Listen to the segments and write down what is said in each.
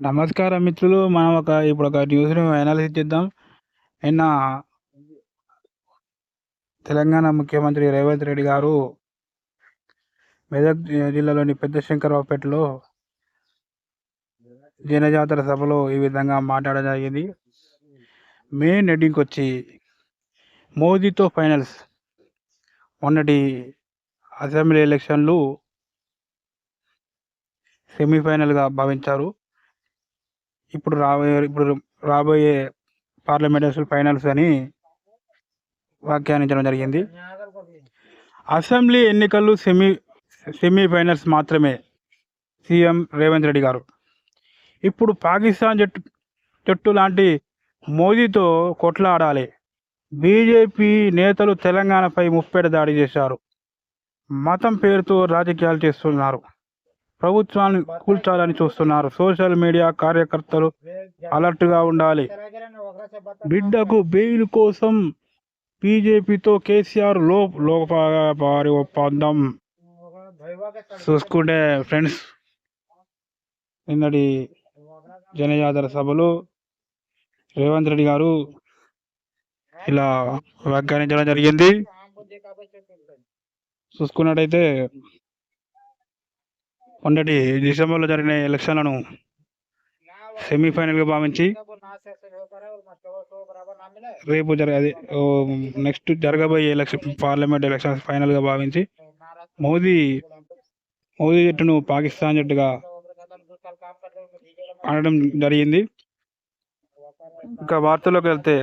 నమస్కారం మిత్రులు. మనం ఒక ఇప్పుడు ఒక న్యూస్‌ని అనాలిసిస్ చేద్దాం. నిన్న తెలంగాణ ముఖ్యమంత్రి రేవంత్ రెడ్డి గారు మెదక్ జిల్లాలోని పెద్ద శంకరావుపేటలో జనజాతర సభలో ఈ విధంగా మాట్లాడడం జరిగింది. మెయిన్ హెడ్డింగ్‌కొచ్చి మోదీతో ఫైనల్స్. మొన్నటి అసెంబ్లీ ఎలక్షన్‌లు సెమీఫైనల్‌గా భావించారు. ఇప్పుడు రాబోయే ఇప్పుడు రాబోయే పార్లమెంట్ ఫైనల్స్ అని వ్యాఖ్యానించడం జరిగింది. అసెంబ్లీ ఎన్నికలు సెమీ సెమీఫైనల్స్ మాత్రమే సీఎం రేవంత్ రెడ్డి గారు. ఇప్పుడు పాకిస్తాన్ జట్టు జట్టు లాంటి మోదీతో కొట్లాడాలి. బీజేపీ నేతలు తెలంగాణపై ముప్పేట దాడి చేశారు. మతం పేరుతో రాజకీయాలు చేస్తున్నారు. ప్రభుత్వాన్ని కూల్చాలని చూస్తున్నారు. సోషల్ మీడియా కార్యకర్తలు అలర్ట్‌గా ఉండాలి. బిడ్డకు బెయిల్ కోసం బీజేపీతో కేసీఆర్లో లోపారి ఒప్పందం. చూసుకుంటే ఫ్రెండ్స్ నిన్నటి జనజాతర సభలో రేవంత్ రెడ్డి గారు ఇలా వ్యాఖ్యానించడం జరిగింది. చూసుకున్నట్టయితే మొన్నటి డిసెంబర్‌లో జరిగిన ఎలక్షన్‌లను సెమీఫైనల్‌గా భావించి రేపు జరగ అదే ఓహ్, నెక్స్ట్ జరగబోయే ఎలక్షన్ పార్లమెంట్ ఎలక్షన్స్ ఫైనల్‌గా భావించి మోదీ మోదీ జట్టును పాకిస్తాన్ జట్టుగా ఆడడం జరిగింది. ఇంకా వార్తల్లోకి వెళ్తే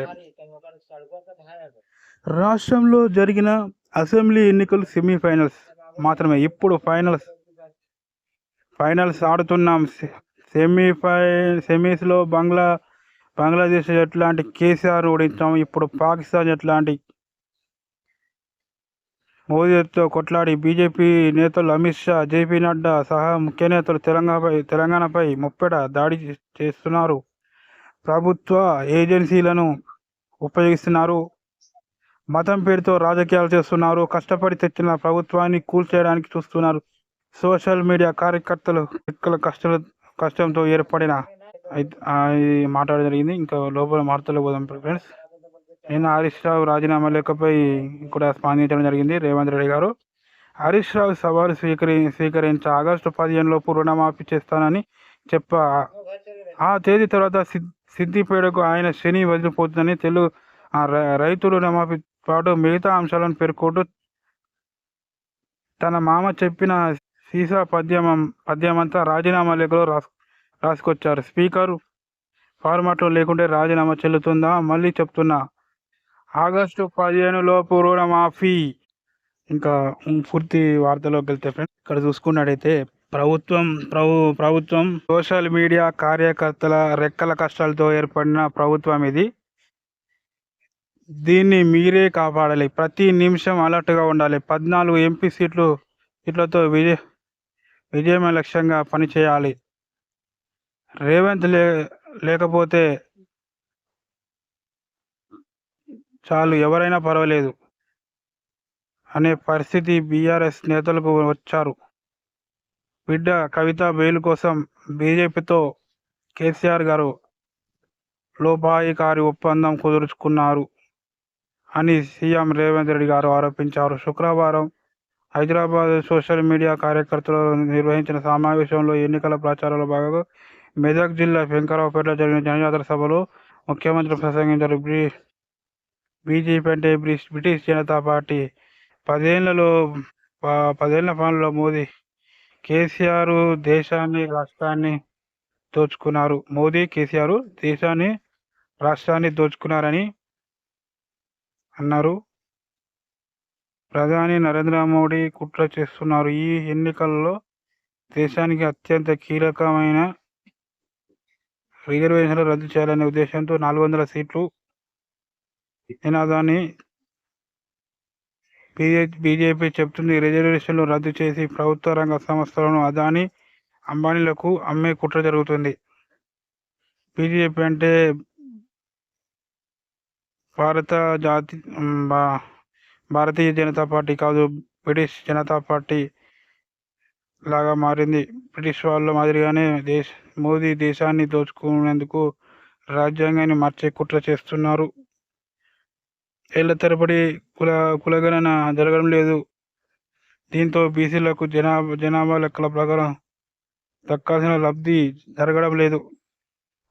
రాష్ట్రంలో జరిగిన అసెంబ్లీ ఎన్నికలు సెమీఫైనల్స్ మాత్రమే. ఇప్పుడు ఫైనల్స్ ఫైనల్స్ ఆడుతున్నాం. సె సెమీఫై సెమీస్‌లో బంగ్లా బంగ్లాదేశ్ ఎట్లాంటి కేసీఆర్ ఓడించాం. ఇప్పుడు పాకిస్తాన్ ఎట్లాంటి మోదీతో కొట్లాడి బీజేపీ నేతలు అమిత్ షా, జేపీ నడ్డా సహా ముఖ్య నేతలు తెలంగాణపై తెలంగాణపై ముప్పెడ దాడి చేస్తున్నారు. ప్రభుత్వ ఏజెన్సీలను ఉపయోగిస్తున్నారు. మతం పేరుతో రాజకీయాలు చేస్తున్నారు. కష్టపడి తెచ్చిన ప్రభుత్వాన్ని కూల్చేయడానికి చూస్తున్నారు. సోషల్ మీడియా కార్యకర్తలు రెక్కల కష్టాల కష్టంతో ఏర్పడిన మాట్లాడడం జరిగింది. ఇంకా లోపల వార్తల్లోకి పోదాం ఫ్రెండ్స్. నేను హరీష్ రావు రాజీనామా లేఖపై కూడా స్పందించడం జరిగింది రేవంత్ రెడ్డి గారు. హరీష్ రావు సవాలు స్వీకరి స్వీకరించి ఆగస్టు 15 లోపు రుణమాఫీ చేస్తానని చెప్పా. ఆ తేదీ తర్వాత సిద్ సిద్దిపేటకు ఆయన శని వదిలిపోతుందని తెలుగు ఆహ్, రైతు రుణమాఫీ పాటు మిగతా అంశాలను పేర్కొంటూ తన మామ చెప్పిన సీసా పద్యమం పద్యమంతా రాజీనామా లేఖలో రాసు రాసుకొచ్చారు. స్పీకర్ ఫార్మాట్‌లో లేకుంటే రాజీనామా చెల్లుతుందా? మళ్ళీ చెప్తున్నా ఆగస్టు 15 లోపు రుణమాఫీ. ఇంకా పూర్తి వార్తల్లోకి వెళ్తే ఫ్రెండ్స్ ఇక్కడ చూసుకున్నట్టయితే ప్రభుత్వం ప్రభు ప్రభుత్వం సోషల్ మీడియా కార్యకర్తల రెక్కల కష్టాలతో ఏర్పడిన ప్రభుత్వం ఇది. దీన్ని మీరే కాపాడాలి. ప్రతి నిమిషం అలర్ట్‌గా ఉండాలి. 14 ఎంపీ సీట్లు సీట్లతో విజయ విజయమే లక్ష్యంగా పనిచేయాలి. రేవంత్ లే లేకపోతే చాలు ఎవరైనా పర్వాలేదు అనే పరిస్థితి బీఆర్ఎస్ నేతలకు వచ్చారు. బిడ్డ కవిత బెయిల్ కోసం బీజేపీతో కేసీఆర్ గారు లోపాయికారి ఒప్పందం కుదుర్చుకున్నారు అని సీఎం రేవంత్ రెడ్డి గారు ఆరోపించారు. శుక్రవారం హైదరాబాద్ సోషల్ మీడియా కార్యకర్తలు నిర్వహించిన సమావేశంలో ఎన్నికల ప్రచారంలో భాగంగా మెదక్ జిల్లా శంకరావుపేటలో జరిగిన జనజాతర సభలో ముఖ్యమంత్రి ప్రసంగించారు. బ్రి బీజేపీ అంటే బ్రిటిష్ జనతా పార్టీ. పదేళ్ళలో ప పదేళ్ళ పనుల్లో మోదీ, కేసీఆర్ దేశాన్ని, రాష్ట్రాన్ని దోచుకున్నారు. మోదీ, కేసీఆర్ దేశాన్ని, రాష్ట్రాన్ని దోచుకున్నారని అన్నారు. ప్రధాని నరేంద్ర మోడీ కుట్ర చేస్తున్నారు. ఈ ఎన్నికల్లో దేశానికి అత్యంత కీలకమైన రిజర్వేషన్లు రద్దు చేయాలనే ఉద్దేశంతో 400 సీట్లు నినాదాన్ని బీజే బీజేపీ చెబుతుంది. రిజర్వేషన్లు రద్దు చేసి ప్రభుత్వ రంగ సంస్థలను అదాని అంబానీలకు అమ్మే కుట్ర జరుగుతుంది. బీజేపీ అంటే భారత జాతి భారతీయ జనతా పార్టీ కాదు. బ్రిటిష్ జనతా పార్టీ లాగా మారింది. బ్రిటిష్ వాళ్ళ మాదిరిగానే దేశ మోదీ దేశాన్ని దోచుకునేందుకు రాజ్యాంగాన్ని మార్చే కుట్ర చేస్తున్నారు. ఏళ్ళ తరబడి కుల కులగణన జరగడం లేదు. దీంతో బీసీలకు జనాభా జనాభా లెక్కల ప్రకారం దక్కాల్సిన లబ్ధి జరగడం లేదు.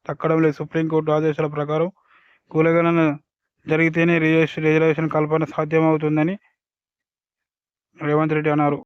దక్కడం లేదు. సుప్రీంకోర్టు ఆదేశాల ప్రకారం కులగణన జరిగితేనే రిజర్వేషన్ రిజర్వేషన్ కల్పన సాధ్యమవుతుందని రేవంత్ రెడ్డి అన్నారు.